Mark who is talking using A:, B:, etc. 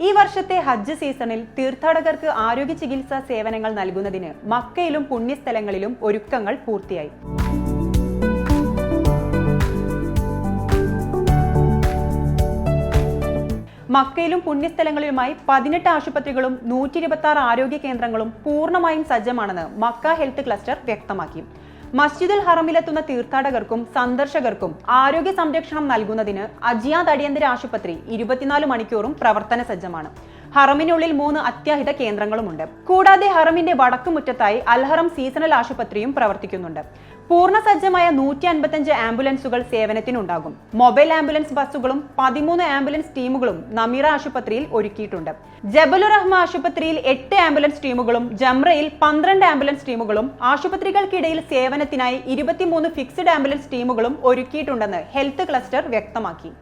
A: ഈ വർഷത്തെ ഹജ്ജ് സീസണിൽ തീർത്ഥാടകർക്ക് ആരോഗ്യ ചികിത്സാ സേവനങ്ങൾ നൽകുന്നതിന് മക്കയിലും പുണ്യസ്ഥലങ്ങളിലും ഒരുക്കങ്ങൾ പൂർത്തിയായി. മക്കയിലും പുണ്യസ്ഥലങ്ങളിലുമായി പതിനെട്ട് ആശുപത്രികളും നൂറ്റി ഇരുപത്തി ആറ് ആരോഗ്യ കേന്ദ്രങ്ങളും പൂർണമായും സജ്ജമാണെന്ന് മക്ക ഹെൽത്ത് ക്ലസ്റ്റർ വ്യക്തമാക്കി. മസ്ജിദുൽ ഹറമിലെത്തുന്ന തീർത്ഥാടകർക്കും സന്ദർശകർക്കും ആരോഗ്യ സംരക്ഷണം നൽകുന്നതിന് അജിയാദ് അടിയന്തര ആശുപത്രി ഇരുപത്തിനാല് മണിക്കൂറും പ്രവർത്തന സജ്ജമാണ്. ഹറമിനുള്ളിൽ മൂന്ന് അത്യാഹിത കേന്ദ്രങ്ങളുമുണ്ട്. കൂടാതെ ഹറമിന്റെ വടക്കുമുറ്റത്തായി അൽഹറം സീസണൽ ആശുപത്രിയും പ്രവർത്തിക്കുന്നുണ്ട്. പൂർണ സജ്ജമായ നൂറ്റി അൻപത്തഞ്ച് ആംബുലൻസുകൾ സേവനത്തിനുണ്ടാകും. മൊബൈൽ ആംബുലൻസ് ബസ്സുകളും പതിമൂന്ന് ആംബുലൻസ് ടീമുകളും നമീറ ആശുപത്രിയിൽ ഒരുക്കിയിട്ടുണ്ട്. ജബലുർ റഹ്മ ആശുപത്രിയിൽ എട്ട് ആംബുലൻസ് ടീമുകളും ജംറയിൽ പന്ത്രണ്ട് ആംബുലൻസ് ടീമുകളും ആശുപത്രികൾക്കിടയിൽ സേവനത്തിനായി ഇരുപത്തിമൂന്ന് ഫിക്സഡ് ആംബുലൻസ് ടീമുകളും ഒരുക്കിയിട്ടുണ്ടെന്ന് ഹെൽത്ത് ക്ലസ്റ്റർ വ്യക്തമാക്കി.